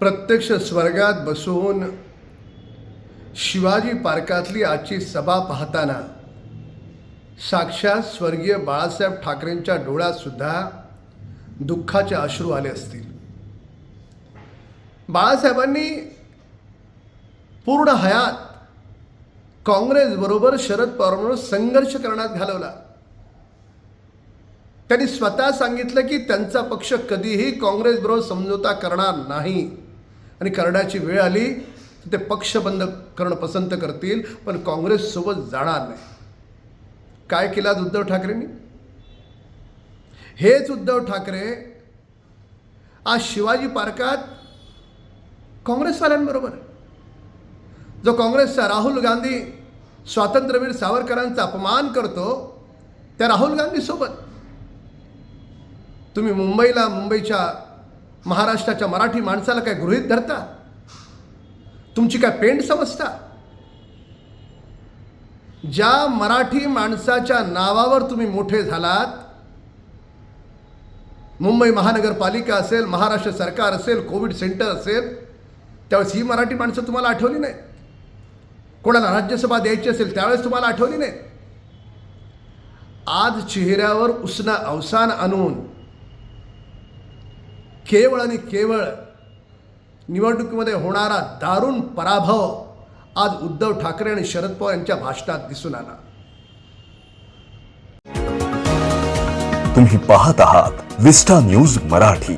प्रत्यक्ष स्वर्गात बसून शिवाजी पार्कातली आजची सभा पाहताना साक्षात स्वर्गीय बाळासाहेब ठाकरेंच्या डोळ्यात सुद्धा दुःखाचे अश्रू आले असतील. बाळासाहेबांनी पूर्ण हयात काँग्रेसबरोबर शरद पवारांवर संघर्ष करण्यात घालवला. त्यांनी स्वतः सांगितलं की त्यांचा पक्ष कधीही काँग्रेसबरोबर समझोता करणार नाही. आणि करण्याची वेळ आली तर ते पक्ष बंद करणं पसंत करतील पण काँग्रेससोबत जाणार नाही. काय केलं आज उद्धव ठाकरेंनी? हेच उद्धव ठाकरे आज शिवाजी पार्कात काँग्रेसवाल्यांबरोबर जो काँग्रेसचा राहुल गांधी स्वातंत्र्यवीर सावरकरांचा अपमान करतो त्या राहुल गांधीसोबत तुम्ही मुंबईला मुंबईच्या महाराष्ट्राच्या मराठी माणसाला काय गृहीत धरता? तुमची काय पेंट समजता? ज्या मराठी माणसाच्या नावावर तुम्ही मोठे झालात मुंबई महानगरपालिका असेल महाराष्ट्र सरकार असेल कोविड सेंटर असेल त्यावेळेस ही मराठी माणसं तुम्हाला आठवली नाही कोणाला राज्यसभा द्यायची असेल त्यावेळेस तुम्हाला आठवली नाही आज चेहऱ्यावर उसना अवसान आणून केवळ आणि केवळ निवडणुकीमध्ये होणारा दारुण पराभव आज उद्धव ठाकरे आणि शरद पवार यांच्या भाषणात दिसून आला. तुम्ही पाहत आहात विस्टा न्यूज मराठी.